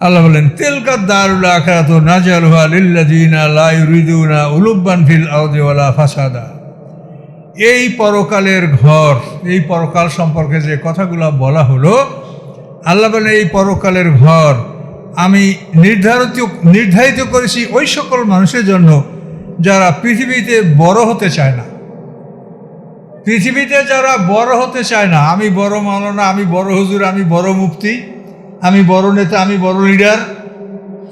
আল্লাহ বলেন তেলকার দারুল আখারাত ফাসাদা। এই পরকালের ঘর, এই পরকাল সম্পর্কে যে কথাগুলো বলা হলো, আল্লাহ বলেন, এই পরকালের ঘর আমি নির্ধারিত নির্ধারিত করেছি ওই সকল মানুষের জন্য যারা পৃথিবীতে বড় হতে চায় না। পৃথিবীতে যারা বড় হতে চায় না, আমি বড় মাওলানা, আমি বড় হুজুর, আমি বড় মুফতি, আমি বড় নেতা, আমি বড় লিডার,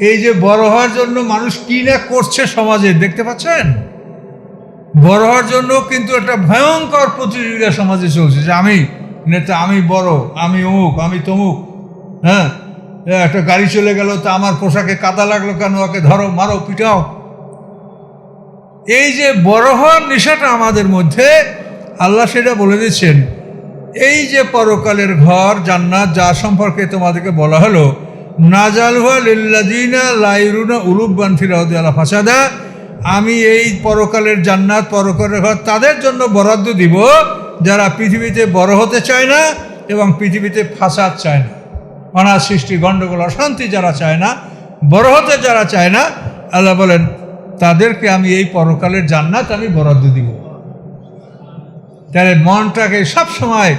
এই যে বড় হওয়ার জন্য মানুষ কী না করছে সমাজে, দেখতে পাচ্ছেন? বড় হওয়ার জন্য কিন্তু একটা ভয়ঙ্কর প্রতিযোগিতা সমাজে চলছে যে আমি নেতা, আমি বড়, আমি অমুক, আমি তমুক হ্যাঁ? একটা গাড়ি চলে গেল, তা আমার পোশাকে কাদা লাগল কেন? ওকে ধরো, মারো, পিটাও। এই যে বড় হওয়ার নেশাটা আমাদের মধ্যে আল্লাহ সেটা বলে দিচ্ছেন, এই যে পরকালের ঘর, জান্নাত, যা সম্পর্কে তোমাদেরকে বলা হলো নাজালহুয়া লিল্লাদিনা লাইরুনা উলুব্বান ফিরাউদ্দি আল্লাহ ফাসাদা, আমি এই পরকালের জান্নাত, পরকালের ঘর তাদের জন্য বরাদ্দ দিব, যারা পৃথিবীতে বড় হতে চায় না এবং পৃথিবীতে ফাসাদ চায় না। অনাথ সৃষ্টি, গণ্ডগোল, অশান্তি যারা চায় না, বড় হতে যারা চায় না, আল্লাহ বলেন, তাদেরকে আমি এই পরকালের জান্নাত আমি বরাদ্দ দিব। তাহলে মনটাকে সব সময়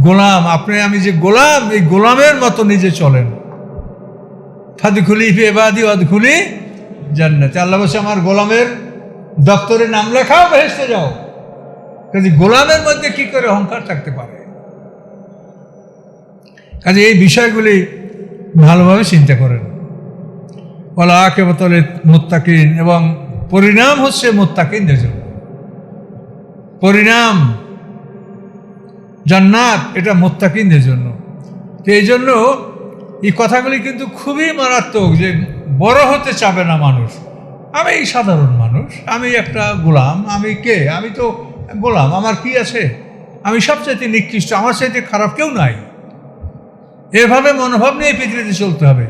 গোলাম, আপনি, আমি যে গোলাম, এই গোলামের মতো নিজে চলেন। ফাদি খুলি এবাদি অদ খুলি জান্নাতে। আল্লাহ বসে আমার গোলামের দপ্তরে নাম লেখাও ভেসতে যাও। কাজে গোলামের মধ্যে কি করে অহংকার থাকতে পারে? কাজে এই বিষয়গুলি ভালোভাবে চিন্তা করেন। বলা কেবতলে মোত্তাকিন, এবং পরিণাম হচ্ছে মুত্তাকিনদের জন্য। পরিণাম জান্নাত, এটা মোত্তাকিনদের জন্য। তো এই জন্য এই কথাগুলি কিন্তু খুবই মারাত্মক যে বড় হতে চাবে না মানুষ। আমি সাধারণ মানুষ, আমি একটা গোলাম, আমি কে? আমি তো গোলাম, আমার কি আছে? আমি সবচাইতে নিকৃষ্ট, আমার চাইতে খারাপ কেউ নাই। এভাবে মনোভাব নিয়ে পৃথিবীতে চলতে হবে।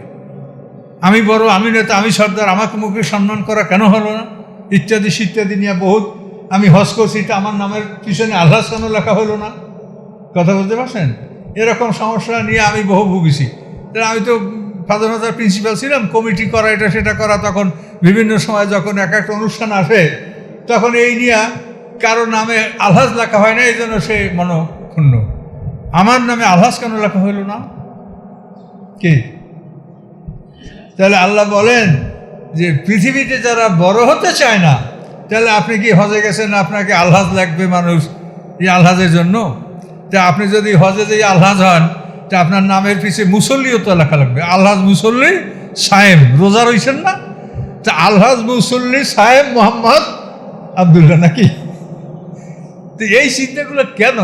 আমি বড়, আমি নেতা, আমি সর্দার, আমাকে মুখে সম্মান করা কেন হলো না? ইত্যাদি ইত্যাদি নিয়ে বহুত আমি হজ করছি আমার নামের পিছনে আল্লাহ লেখা হলো না। কথা বলতে পারছেন? এরকম সমস্যা নিয়ে আমি বহু ভুগেছি আমি তো স্বাধীনতার প্রিন্সিপাল ছিলাম কমিটি করা এটা সেটা করা, তখন বিভিন্ন সময় যখন এক একটা অনুষ্ঠান আসে, তখন এই নিয়ে কারও নামে আলহাজ লেখা হয় না, এই জন্য সে মনক্ষুণ্ণ। আমার নামে আলহাজ কেন লেখা হইল না? কি? তাহলে আল্লাহ বলেন যে পৃথিবীতে যারা বড় হতে চায় না, তাহলে আপনি কি হজে গেছেন, আপনাকে আলহাজ লাগবে মানুষ এই আলহাজের জন্য? তা আপনি যদি হজে যে আলহাজ হন, তা আপনার নামের পিছিয়ে মুসল্লিও তো লেখা লাগবে। আলহাজ মুসল্লি সাহেব রোজা রইছেন না? তা আলহাজ মুসল্লি সাহেব মোহাম্মদ আবদুল্লাহ নাকি? তো এই চিন্তাগুলো কেন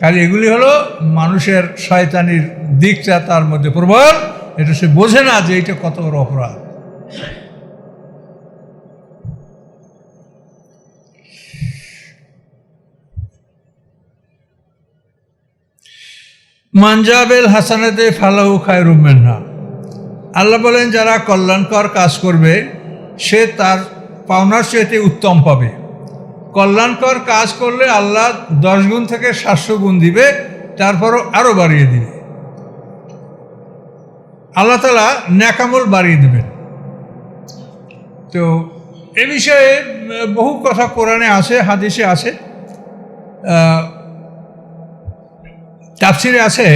কারণ এগুলি হলো মানুষের শয়তানির দিকটা তার মধ্যে প্রবল, এটা সে বোঝে না যে এটা কত বড় অপরাধ। মানজাবেল হাসানাতে ফালাহু খায়রুমেন না আল্লাহ বলেন, যারা কল্যাণকর কাজ করবে, সে তার পাওনার চেয়েতে উত্তম পাবে। কল্যাণকর কাজ করলে আল্লাহ দশ গুণ থেকে সাতশো গুণ দিবে, তারপরও আরও বাড়িয়ে দিবে। আল্লাহ তালা ন্যাকামল বাড়িয়ে দেবেন। তো এ বিষয়ে বহু কথা কোরআনে আছে, হাদিসে আছে। তাফসিরে আছে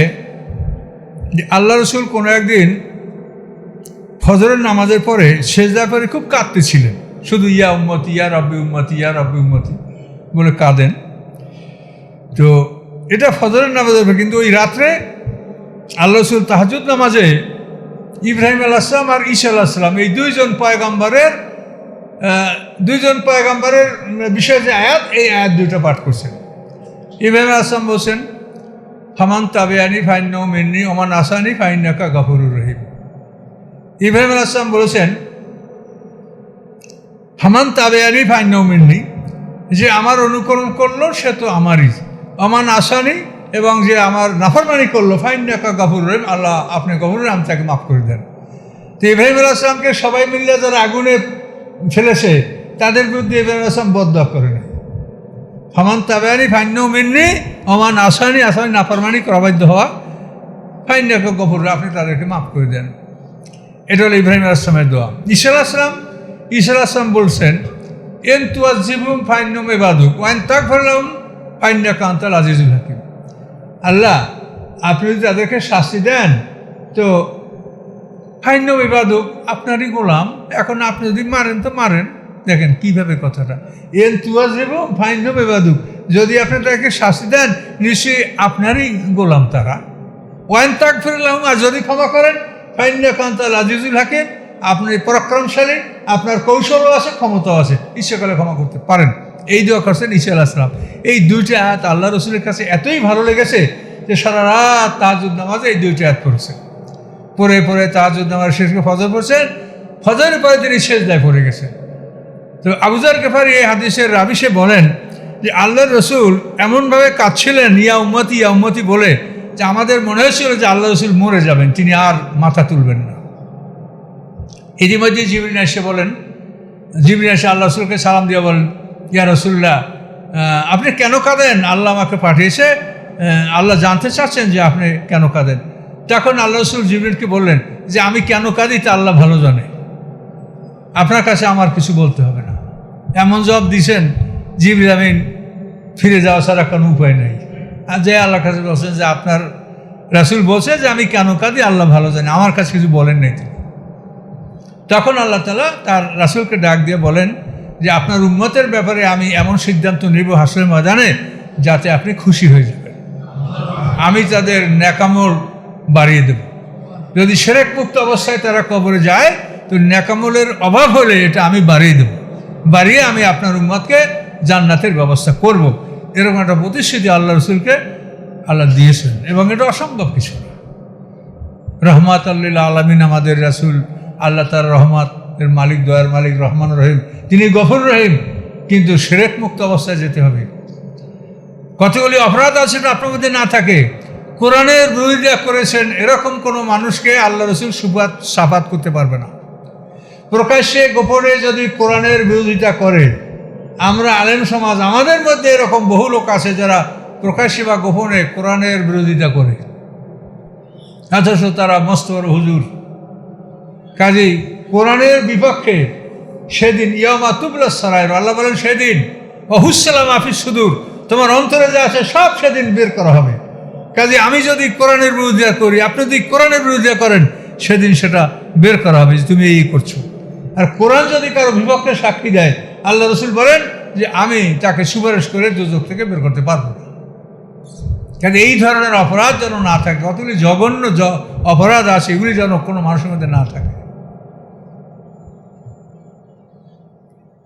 যে আল্লাহ রসুল কোনো একদিন ফজরের নামাজের পরে সেজদা করে খুব কাঁদতেছিলেন শুধু ইয়া উম্মতি, ইয়া রব্বি উম্মতি, ইয়া রব্বি উম্মতি বলে কাঁদেন। তো এটা ফজরের নামাজের পর, কিন্তু ওই রাত্রে আল্লাহ রসুল তাহাজুদ নামাজে ইব্রাহিম আলাহাম আর ঈশা আলাহিসাম এই দুইজন পয়গম্বরের দুইজন পয়গম্বরের বিষয়ে যে আয়াত, এই আয়াত দুইটা পাঠ করছেন। ইব্রাহিম আসলাম বলছেন ফামান তাবেয়ানি ফাইন্য মিন্নি ওমান আসানি ফাইন্নাকা গফরুর রহিম ইব্রাহিম আসলাম বলেছেন হামান তাবেয়ানি ফাইন্য মিন্নি যে আমার অনুকরণ করল সে তো আমারই অমান আসানি এবং যে আমার নাফরমানি করল ফাইন একা গফুর রহিম আল্লাহ আপনি গফুর রহিম তাকে মাফ করে দেন তো ইব্রাহিম আসলামকে সবাই মিলে যারা আগুনে ফেলেছে তাদের বিরুদ্ধে ইব্রাহিম আসলাম বদয়া করে নেয় ফমান তাবায়ানি, ফাইন্য মিন্নি অমান আসানি আসানি নাফরমানি করাবাধ্য হওয়া। ফাইন্যাকে গফর আপনি তাদেরকে মাফ করে দেন। এটা হলো ইব্রাহিম আসলামের দোয়া। ঈশ্বর আসলাম ঈশ্বর আসলাম বলছেন, এন তুয়াজ জীবুম ফাইন্যম এবাদুক ওয়াইন তাক ফেরলাম ফাইন্যা কান্তাল আজিজুল হাকিম। আল্লাহ, আপনি যদি তাদেরকে শাস্তি দেন, তো ফাইন্য বিবাদক আপনারই গোলাম। এখন আপনি যদি মারেন, তো মারেন। দেখেন কীভাবে কথাটা। এন তুয়াজ এবং ফাইন্য বিবাদক যদি আপনি তাকে শাস্তি দেন, নিশ্চয়ই আপনারই গোলাম তারা। ওয়াইন তাক ফিরলাম আর যদি ক্ষমা করেন ফাইন্য কান্তাল আজিজুল হাকিম, আপনি পরাক্রমশালী, আপনার কৌশলও আছে, ক্ষমতাও আছে। ইচ্ছাকালে ক্ষমা করতে পারেন। এই দোয়া করছেন ঈশা আল্লাহ সালাম। এই দুইটা আয়াত আল্লাহ রসুলের কাছে এতই ভালো লেগেছে যে সারা রাত তাজুদ নামাজে এই দুইটা আয়াত পড়েছে। পরে পরে তাজুদ নামাজ শেষ করে ফজর পড়ছেন, ফজরের পরে তিনি শেষ দায় পড়ে গেছেন। তো আবুজার কেফারি এই হাদিসের রাবিসে বলেন যে আল্লাহর রসুল এমনভাবে কাঁদছিলেন, ইয়া উম্মতি ইয়া উম্মতি বলে, যে আমাদের মনে হয়েছিল যে আল্লাহ রসুল মরে যাবেন, তিনি আর মাথা তুলবেন না। ইতিমধ্যে জিবরিন এসে বলেন জিবরিন এসে আল্লাহ রসুলকে সালাম দিয়ে বলেন, ইয়া রসুল্লাহ আপনি কেন কাঁদেন? আল্লাহ আমাকে পাঠিয়েছে আল্লাহ জানতে চাচ্ছেন যে আপনি কেন কাঁদেন। তখন আল্লাহ রসুল জিবরিনকে বললেন যে আমি কেন কাঁদি তা আল্লাহ ভালো জানে। আপনার কাছে আমার কিছু বলতে হবে না। এমন জবাব দিয়েছেন জিবরিল আমিন ফিরে যাওয়া ছাড়া কোনো উপায় নেই। আর যে আল্লাহর কাছে বলছেন যে আপনার রাসুল বলছে যে আমি কেন কাঁদি, আল্লাহ ভালো জানি। আমার কাছে কিছু বলেন নাই তিনি। তখন আল্লাহ তালা তার রাসুলকে ডাক দিয়ে বলেন যে, আপনার উম্মতের ব্যাপারে আমি এমন সিদ্ধান্ত নিব হাসরের ময়দানে যাতে আপনি খুশি হয়ে যাবেন। আমি তাদের ন্যাকামল বাড়িয়ে দেব। যদি সেরেক মুক্ত অবস্থায় তারা কবরে যায় তো ন্যাকামলের অভাব হলে এটা আমি বাড়িয়ে দেব। বাড়িয়ে আমি আপনার উম্মতকে জান্নাতের ব্যবস্থা করব। এরকম একটা প্রতিশ্রুতি আল্লাহ রসুলকে আল্লাহ দিয়েছেন এবং এটা অসম্ভব কিছু রহমাত আল্লাহ আলমিন আমাদের রাসুল, আল্লাহ তার রহমাত, এর মালিক, দয়ার মালিক, রহমান রহিম, তিনি গফর রহিম, কিন্তু সেরেক মুক্ত অবস্থায় যেতে হবে। কতগুলি অপরাধ আছে আপনার মধ্যে না থাকে? কোরআনের বিরোধিতা করেছেন এরকম কোনো মানুষকে আল্লাহ রসুল সুপাত সাফাত করতে পারবে না। প্রকাশ্যে গোপনে যদি কোরআনের বিরোধিতা করে, আমরা আলেম সমাজ, আমাদের মধ্যে এরকম বহু লোক আছে যারা প্রকাশ্যে বা গোপনে কোরআনের বিরোধিতা করে। অথচ তারা মস্ত হুজুর। কাজেই কোরআনের বিপক্ষে সেদিন ইয়মা তুবলা সারায় আল্লাহ বলেন সেদিন অহুসালাম আফিস সুদূর তোমার অন্তরে যা আছে সব সেদিন বের করা হবে। কাজে আমি যদি কোরআনের বিরোধিতা করি, আপনি যদি কোরআনের বিরোধিতা করেন, সেদিন সেটা বের করা হবে যে তুমি এই করছ। আর কোরআন যদি কারও বিপক্ষে সাক্ষী দেয়, আল্লাহ রসুল বলেন যে আমি তাকে সুপারিশ করে দুজক থেকে বের করতে পারব না। কাজে এই ধরনের অপরাধ যেন না থাকে কতগুলি জঘন্য অপরাধ আছে, এগুলি যেন কোনো মানুষের মধ্যে না থাকে।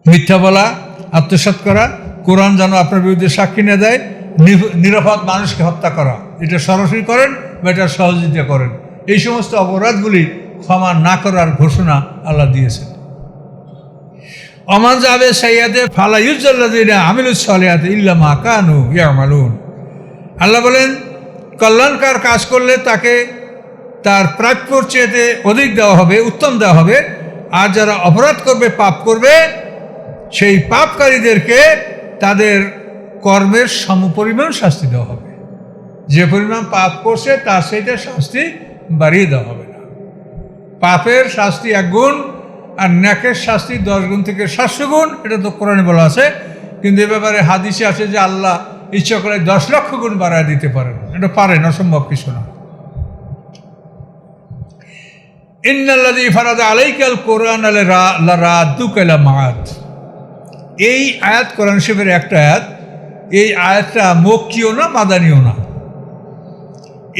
মিথ্যা বলা, আত্মসাৎ করা, কোরআন যেন আপনার বিরুদ্ধে সাক্ষী না দেয় নির- নিরাপদ মানুষকে হত্যা করা, এটা সরাসরি করেন বা এটা সহযোগিতা করেন। এই সমস্ত অপরাধগুলি ক্ষমা না করার ঘোষণা আল্লাহ দিয়েছেন। অমান যাবে সাইয়াদে ফালাইউজ্জাল্লাদিনা আমিলুস সালিয়াতে ইল্লা মা ইয়ামালুন। আল্লাহ বলেন, কল্যাণকার কাজ করলে তাকে তার প্রাপ্যর চেয়েতে অধিক দেওয়া হবে, উত্তম দেওয়া হবে। আর যারা অপরাধ করবে, পাপ করবে, সেই পাপকারীদেরকে তাদের কর্মের সমপরিমাণ শাস্তি দেওয়া হবে। যে পরিমাণ পাপ করছে, তার সেইটা শাস্তি বাড়িয়ে দেওয়া হবে না। পাপের শাস্তি এক গুণ আর ন্যাকের শাস্তি দশ গুণ থেকে সাতশো গুণ, এটা তো কোরআনে বলা আছে। কিন্তু এ ব্যাপারে হাদিসে আছে যে আল্লাহ ইচ্ছা করে দশ লক্ষ গুণ বাড়ায় দিতে পারেন। এটা পারেন, অসম্ভব কিছু না। ইন্নাল্লাদি ফারাদা আলাইকাল কোরআন আলে রাদুকালা মাত এই আয়াত, কোরআন শিবের একটা আয়াত, এই আয়াতটা মক্কিও না, মাদানিও না।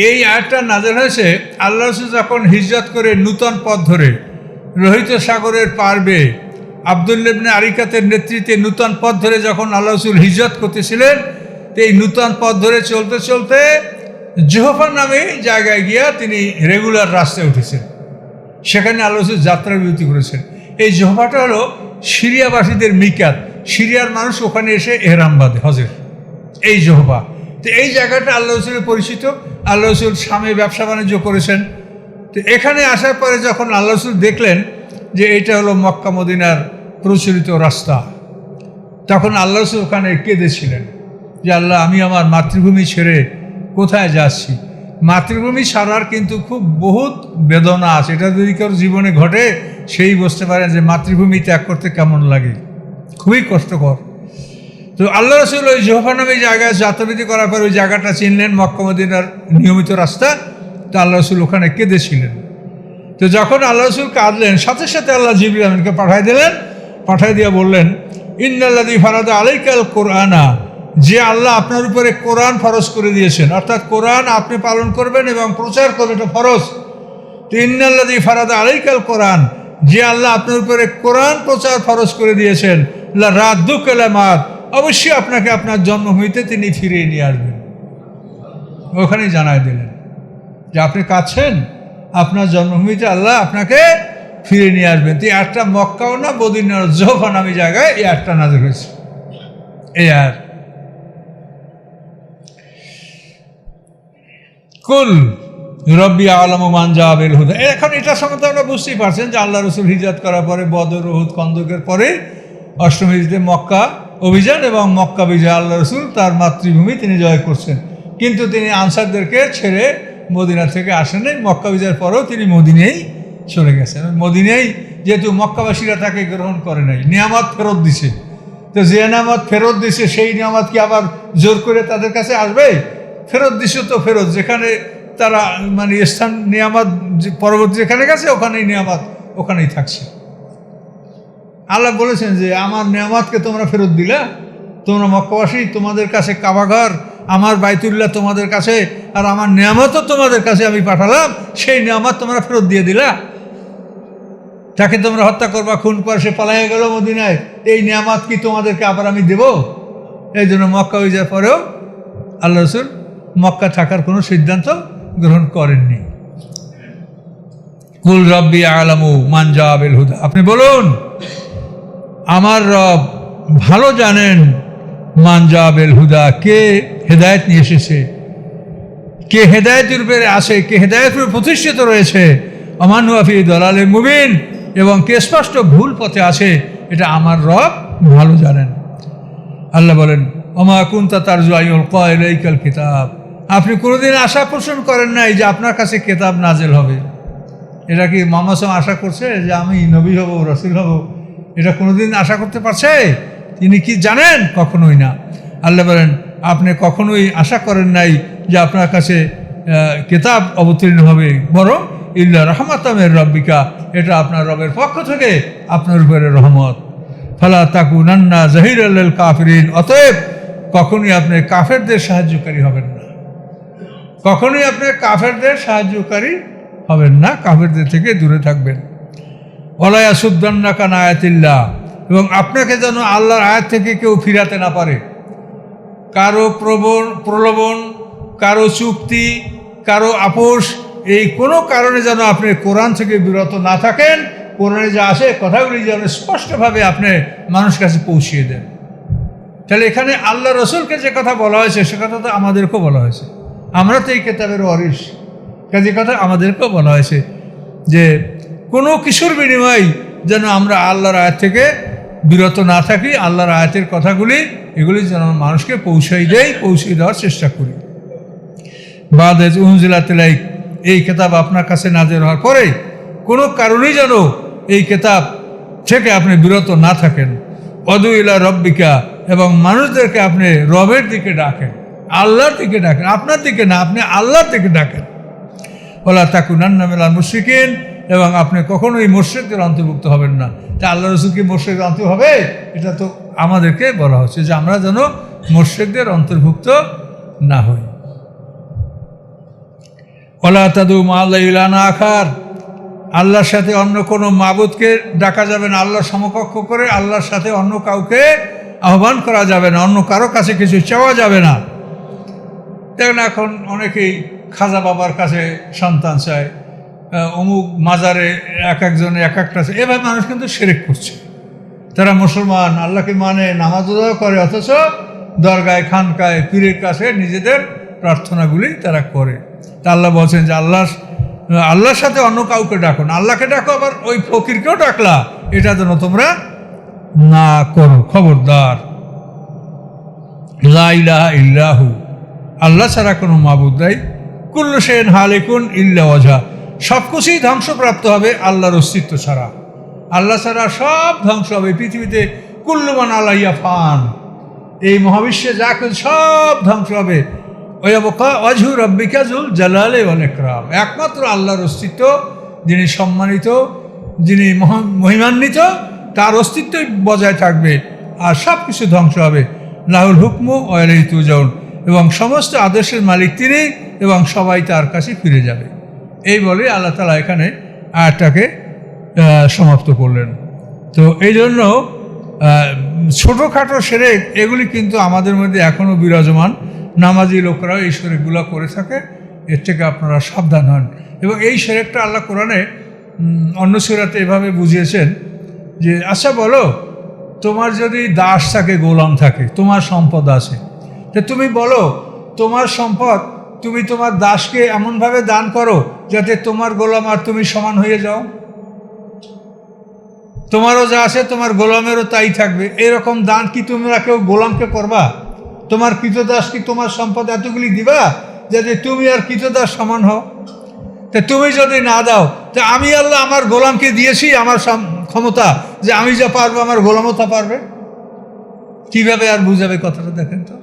এই আয়াতটা নাজের হয়েছে, আল্লাহ যখন হিজরত করে নূতন পথ ধরে রোহিত সাগরের পারবে আবদুল্লেবনে আরিকাতের নেতৃত্বে নূতন পথ ধরে যখন আল্লাহ রসুল হিজরত করতেছিলেন এই নূতন পথ ধরে চলতে চলতে জোহফার নামে জায়গায় গিয়া তিনি রেগুলার রাস্তায় উঠেছেন। সেখানে আল্লাহ রসুল যাত্রা বিরতি করেছেন। এই জোহফাটা হলো সিরিয়াবাসীদের মিকাত। সিরিয়ার মানুষ ওখানে এসে এহরামবাদে হজের। এই জোহবা তো এই জায়গাটা আল্লাহ রসুলের পরিচিত। আল্লাহ রসুল স্বামী ব্যবসা বাণিজ্য করেছেন। তো এখানে আসার পরে যখন আল্লাহ রসুল দেখলেন যে এটা হলো মক্কা মদিনার প্রচলিত রাস্তা, তখন আল্লাহ রসুল ওখানে কেঁদেছিলেন যে আল্লাহ, আমি আমার মাতৃভূমি ছেড়ে কোথায় যাচ্ছি? মাতৃভূমি ছাড়ার কিন্তু খুব বহুত বেদনা আছে। এটা যদি কারোর জীবনে ঘটে, সেই বুঝতে পারেন যে মাতৃভূমি ত্যাগ করতে কেমন লাগে। খুবই কষ্টকর। তো আল্লাহ রসুল ওই জোহফা নামে জায়গায় যাত্রাবিধি করার পর ওই জায়গাটা চিনলেন মক্কামদিনার নিয়মিত রাস্তা। তো আল্লাহ রসুল ওখানে কেঁদেছিলেন তো যখন আল্লাহ রসুল কাঁদলেন, সাথে সাথে আল্লাহ জিবরিল আমিনকে পাঠাই দিলেন। পাঠাই দিয়ে বললেন ইন্নাল্লাদি ফারাদা আলাইকাল কোরআনা। যে আল্লাহ আপনার উপরে কোরআন ফরজ করে দিয়েছেন। অর্থাৎ কোরআন আপনি পালন করবেন এবং প্রচার করবেন, এটা ফরজ। তো ইন্নাল্লাদি ফারাদা আলাইকাল কোরআন। যে আল্লাহ আপনার উপরে কোরআন প্রচার ফরজ করে দিয়েছেন রাত রাদ্দু কেলামাত। অবশ্যই আপনাকে আপনার জন্মভূমিতে তিনি ফিরিয়ে নিয়ে আসবেন। ওখানেই জানাই দিলেন। যে আপনি কাছেন আপনার জন্মভূমিতে আল্লাহ আপনাকে ফিরে নিয়ে আসবেন। তো আটটা মক্কাও না বদিনার জোফা নামে জায়গায় এই আটটা নাজর হয়েছে। এই আর কুল, রব্বি আলম মান জাহাবেল হুদা। এখন এটা সম্বন্ধে আমরা বুঝতেই পারছেন যে আল্লাহ রসুল হিজাত করার পরে বদর রহুদ কন্দকের পরে অষ্টম হিজতে মক্কা অভিযান এবং মক্কা বিজয় আল্লাহ রসুল তার মাতৃভূমি তিনি জয় করছেন। কিন্তু তিনি আনসারদেরকে ছেড়ে মদিনা থেকে আসেন মক্কা বিজয়ের পরেও তিনি মদিনেই চলে গেছেন। মদিনেই যেহেতু মক্কাবাসীরা তাকে গ্রহণ করে নাই, নিয়ামত ফেরত দিছে। তো যে নিয়ামত ফেরত দিছে, সেই নিয়ামত কি আবার জোর করে তাদের কাছে আসবে? ফেরত দিছে তো ফেরত, যেখানে তারা মানে স্থান, নিয়ামত যে পরবর্তী যেখানে গেছে, ওখানেই নিয়ামত, ওখানেই থাকছে। আল্লাহ বলেছেন যে, আমার নিয়ামতকে তোমরা ফেরত দিলা, তোমরা মক্কাবাসী, তোমাদের কাছে কাবাঘর আমার বাইতুল্লাহ তোমাদের কাছে আর আমার নিয়ামতও তোমাদের কাছে আমি পাঠালাম, সেই নিয়ামত তোমরা ফেরত দিয়ে দিলা। তাকে তোমরা হত্যা করবা, খুন কর সে পালাইয়া গেল মদিনায়, এই নিয়ামত কি তোমাদেরকে আবার আমি দেব? এই জন্য মক্কা হয়ে যাওয়ার পরেও আল্লাহ রসুল মক্কা থাকার কোনো সিদ্ধান্ত গ্রহণ করেননি। কুল রব্বি আলামু মানজাবেল হুদা। আপনি বলুন, আমার রব ভালো জানেন মানজাবেল হুদা, কে হেদায়ত নিয়ে এসেছে? কে হেদায়তের উপরে আসে কে হেদায়তের প্রতিষ্ঠিত রয়েছে? অমানুয়াফি দলালে মুবিন এবং কে স্পষ্ট ভুল পথে আছে? এটা আমার রব ভালো জানেন। আল্লাহ বলেন অমা কুন্তা তার জয়ুল কয়লাইকাল কিতাব। আপনি কোনোদিন আশা পোষণ করেন নাই যে আপনার কাছে কেতাব নাজেল হবে। এটা কি মামাসম আশা করছে যে আমি নবী হব, রসুল হব? এটা কোনোদিন আশা করতে পারছে? তিনি কি জানেন? কখনোই না। আল্লাহ বলেন, আপনি কখনোই আশা করেন নাই যে আপনার কাছে কেতাব অবতীর্ণ হবে। বরং ইল্লা রহমাতামের রব্বিকা, এটা আপনার রবের পক্ষ থেকে আপনার উপরে রহমত। ফালা তাকু নান্না জাহির আল্লাল কাফরিন। অতএব, কখনোই আপনি কাফেরদের সাহায্যকারী হবেন না। কখনোই আপনি কাফেরদের সাহায্যকারী হবেন না। কাফেরদের থেকে দূরে থাকবেন। অলায়া সুদ্দান্না কান আয়াতিল্লাহ এবং আপনাকে যেন আল্লাহর আয়াত থেকে কেউ ফিরাতে না পারে। কারও প্রবণ, প্রলোভন, কারও চুক্তি, কারও আপোষ, এই কোনো কারণে যেন আপনি কোরআন থেকে বিরত না থাকেন, কোরআনে যা আসে কথাগুলি যেন স্পষ্টভাবে আপনি মানুষ কাছে পৌঁছিয়ে দেন। তাহলে এখানে আল্লাহ রসুলকে যে কথা বলা হয়েছে, সে কথা তো আমাদেরকেও বলা হয়েছে। আমরা তো এই কেতাবের অরিস কাজে কথা আমাদেরকেও বলা হয়েছে যে কোনো কিছুর বিনিময় যেন আমরা আল্লাহর আয়াত থেকে বিরত না থাকি আল্লাহর আয়াতের কথাগুলি, এগুলি যেন মানুষকে পৌঁছাই দেয়, পৌঁছিয়ে দেওয়ার চেষ্টা করি। বাদেজ উনজিলাতিলাইক এই কেতাব আপনার কাছে নাজের হওয়ার পরে কোনো কারণেই যেন এই কেতাব থেকে আপনি বিরত না থাকেন। অদুইলা রব্বিকা, এবং মানুষদেরকে আপনি রবের দিকে ডাকেন, আল্লাহর দিকে ডাকেন, আপনার দিকে না, আপনি আল্লাহর দিকে ডাকেন। ওলা তাকুনান্না মেলার মুশ্রিকিন এবং আপনি কখনো কখনোই মোর্শেকদের অন্তর্ভুক্ত হবেন না। তা আল্লাহ রসুল কি মোর্শেকদের অন্তর্ভুক্ত হবে? এটা তো আমাদেরকে বলা হচ্ছে যে আমরা যেন মোর্শেকদের অন্তর্ভুক্ত না হই। ওলা তাদু মাল্লাহ আখার। আল্লাহর সাথে অন্য কোনো মাবুদকে ডাকা যাবে না। আল্লাহর সমকক্ষ করে আল্লাহর সাথে অন্য কাউকে আহ্বান করা যাবে না। অন্য কারও কাছে কিছু চাওয়া যাবে না। দেখেন এখন অনেকেই খাজা বাবার কাছে সন্তান চায়। অমুক মাজারে এক একজনে এক একটা। এভাবে মানুষ কিন্তু সেরেক করছে। তারা মুসলমান, আল্লাহকে মানে নামাজ করে, অথচ দরগায়, খানকায়, পীরের কাছে নিজেদের প্রার্থনাগুলি তারা করে। তা আল্লাহ বলছেন যে আল্লাহ আল্লাহর সাথে অন্য কাউকে ডাকো না। আল্লাহকে ডাকো, আবার ওই ফকিরকেও ডাকলা। এটা যেন তোমরা না করো। খবরদার। ইল্লাহু। আল্লাহ ছাড়া কোনো মাবুদ নাই। কুল্লু সেন হালেকুন ইল্লা ওয়াজা সব কিছুই ধ্বংসপ্রাপ্ত হবে আল্লাহর অস্তিত্ব ছাড়া। আল্লাহ ছাড়া সব ধ্বংস হবে। পৃথিবীতে কুল্লুমান আলাইয়া ফান। এই মহাবিশ্বে যা সব ধ্বংস হবে। ওই অবকা অজহু রব্বিকাজুল জালালে অনেকরাম একমাত্র আল্লাহর অস্তিত্ব, যিনি সম্মানিত, যিনি মহা- মহিমান্বিত, তার অস্তিত্বই বজায় থাকবে আর সব কিছু ধ্বংস হবে। লাহুল হুকমু ওয়ালাই তুজাউন এবং সমস্ত আদেশের মালিক তিনি এবং সবাই তার কাছে ফিরে যাবে। এই বলে আল্লাহ তালা এখানে আয়াতটাকে সমাপ্ত করলেন। তো এই জন্য ছোটোখাটো সেরেক এগুলি কিন্তু আমাদের মধ্যে এখনও বিরাজমান। নামাজি লোকরাও এই সেরেকগুলো করে থাকে, এর থেকে আপনারা সাবধান হন। এবং এই সেরেকটা আল্লাহ কোরআনে অন্য সুরাতে এভাবে বুঝিয়েছেন যে আচ্ছা বলো, তোমার যদি দাস থাকে, গোলাম থাকে, তোমার সম্পদ আছে। তো তুমি বলো, তোমার সম্পদ তুমি তোমার দাসকে এমনভাবে দান করো যাতে তোমার গোলাম আর তুমি সমান হয়ে যাও। তোমারও যা আছে তোমার গোলামেরও তাই থাকবে। এরকম দান কি তোমরা কেউ গোলামকে করবা? তোমার কৃতদাস কি তোমার সম্পদ এতগুলি দিবা যাতে তুমি আর কৃতদাস সমান হও? তা তুমি যদি না দাও, তা আমি আল্লাহ আমার গোলামকে দিয়েছি আমার ক্ষমতা, যে আমি যা পারব আমার গোলামও তা পারবে। কীভাবে আর বুঝাবে কথাটা দেখেন তো?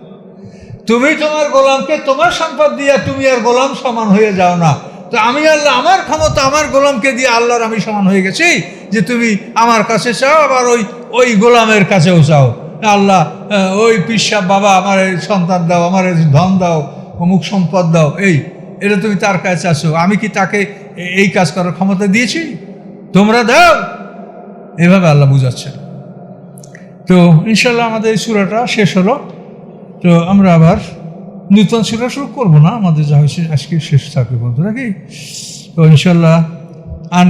তুমি তোমার গোলামকে তোমার সম্পদ দিয়ে তুমি আর গোলাম সমান হয়ে যাও না। তো আমি আল্লাহ আমার ক্ষমতা, আমার গোলামকে দিয়ে আল্লাহর আমি সমান হয়ে গেছি যে তুমি আমার কাছে চাও, আবার ওই ওই গোলামের কাছেও চাও। আল্লাহ ওই পিসাব বাবা আমার সন্তান দাও, আমার ধন দাও, অমুক সম্পদ দাও। এই, এটা তুমি তার কাছে আছো, আমি কি তাকে এই কাজ করার ক্ষমতা দিয়েছি? তোমরা দাও। এভাবে আল্লাহ বুঝাচ্ছেন। তো ইনশাল্লাহ আমাদের এই সুরাটা শেষ হলো। তো আমরা আবার নূতন সুরা শুরু করব না। আমাদের যা হয়েছে আজকে শেষ থাকবে বন্ধু নাকি তো ইনশাল্লাহ আন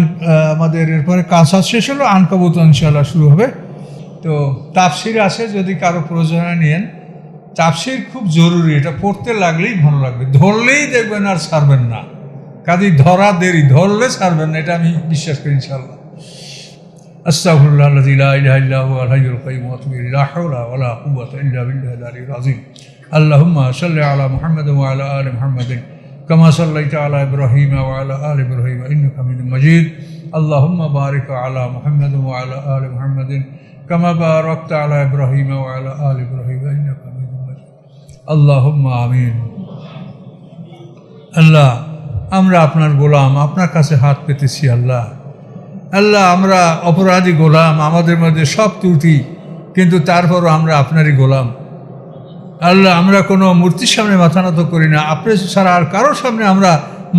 আমাদের এরপরে কাজ শেষ হলো আনকাবুত ইনশাল্লাহ শুরু হবে। তো তাপসির আছে, যদি কারও প্রয়োজনে নিয়েন তাপসির খুব জরুরি, এটা পড়তে লাগলেই ভালো লাগবে। ধরলেই দেখবেন আর ছাড়বেন না। কাজেই ধরা দেরি, ধরলে ছাড়বেন না, এটা আমি বিশ্বাস করি ইনশাল্লাহ আস্তাফুল্লাহ ইলাহা ইল্লাহ আলহাইউল কাইম ওয়াতমির লা হাওলা ওয়ালা কুওয়াতা ইল্লা বিল্লাহিল আলিয়্যিল আযীম আল্লাহুম্মা সাল্লি আলা মুহাম্মাদ ওয়া আলা আলি মুহাম্মাদ কামা সাল্লাইতা আলা ইব্রাহিম ওয়া আলা আলি ইব্রাহিম ইন্নাকা হামিদুম মাজিদ আল্লাহুম্মা বারিক আলা মুহাম্মাদ ওয়া আলা আলি মুহাম্মাদ কামা বারাকতা আলা ইব্রাহিম ওয়া আলা আলি ইব্রাহিম ইন্নাকা হামিদুম মাজিদ আল্লাহুম্মা আমিন আল্লাহ, আমরা আপনার গোলাম, আপনার কাছে হাত পেতেছি আল্লাহ। আল্লাহ, আমরা অপরাধী গোলাম, আমাদের মধ্যে সব ত্রুটি, কিন্তু তারপরও আমরা আপনারই গোলাম। আল্লাহ, আমরা কোনো মূর্তির সামনে মাথা নত করি না, আপনি ছাড়া আর কারোর সামনে আমরা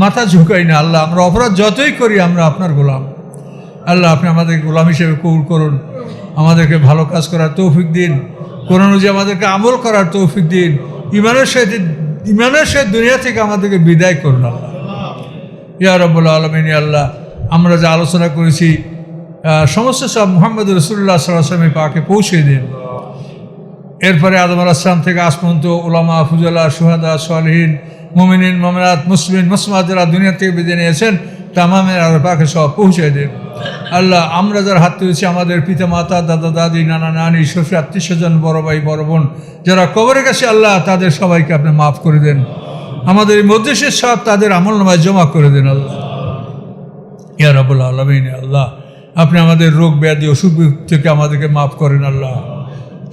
মাথা ঝুঁকাই না, আল্লাহ। আমরা অপরাধ যতই করি, আমরা আপনার গোলাম। আল্লাহ, আপনি আমাদের গোলাম হিসেবে কবুল করুন, আমাদেরকে ভালো কাজ করার তৌফিক দিন কোন অনুযায়ী আমাদেরকে আমল করার তৌফিক দিন, ইমানের সাথে ইমানের সাথে দুনিয়া থেকে আমাদেরকে বিদায় করুন আল্লাহ। ইয়া আলমিন আল্লাহ আমরা যা আলোচনা করেছি সমস্ত সব মোহাম্মদ রসুল্লাহ সাল্লামে পাকে পৌঁছে দিন। এরপরে আদম আলাহাম থেকে পর্যন্ত ওলামা ফুজল্লাহ সুহাদা সোয়ালহীন মোমিনিন, মোমিনাত মুসলিম মুসমাদরা দুনিয়া থেকে বেঁধে নিয়েছেন, তামামের আর পাকে সব পৌঁছে দিন। আল্লাহ, আমরা যারা হাত তুলেছি, আমাদের পিতা মাতা দাদা, দাদি, নানা, নানি, শ্বশুর, আত্মীয় স্বজন, বড় ভাই, বড় বোন, যারা কবরে গেছে আল্লাহ, তাদের সবাইকে আপনি মাফ করে দেন। আমাদের মধ্যেশের সব তাদের আমল নামায় জমা করে দেন আল্লাহ। ইয়া রাবুল আলমিন আল্লাহ, আপনি আমাদের রোগ, ব্যাধি, অসুখ থেকে আমাদেরকে মাফ করেন আল্লাহ।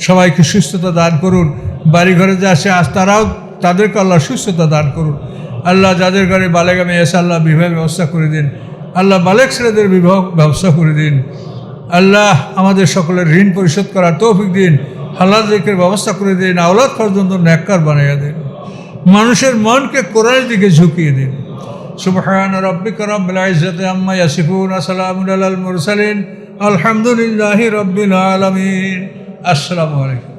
সবাইকে সুস্থতা দান করুন। বাড়ি ঘরে যা আসে আজ তারাও তাদেরকে আল্লাহ সুস্থতা দান করুন। আল্লাহ যাদের ঘরে বালেগামে এসে আল্লাহ বিবাহ ব্যবস্থা করে দিন। আল্লাহ বালেক ছেলেদের বিবাহ ব্যবস্থা করে দিন। আল্লাহ আমাদের সকলের ঋণ পরিশোধ করার তৌফিক দিন। হালাল ব্যবস্থা করে দিন। আওলাদ পর্যন্ত ন্যাক্কার বানাইয়া দিন। মানুষের মনকে কোরআনের দিকে ঝুঁকিয়ে দিন। সুবহান রব্বিক রব্বিল ইজ্জাতি আম্মা ইয়াসিফুন আসসালামু আলাল মুরসালিন। আলহামদুলিল্লাহি রব্বিল আলামিন। আসসালামু আলাইকুম।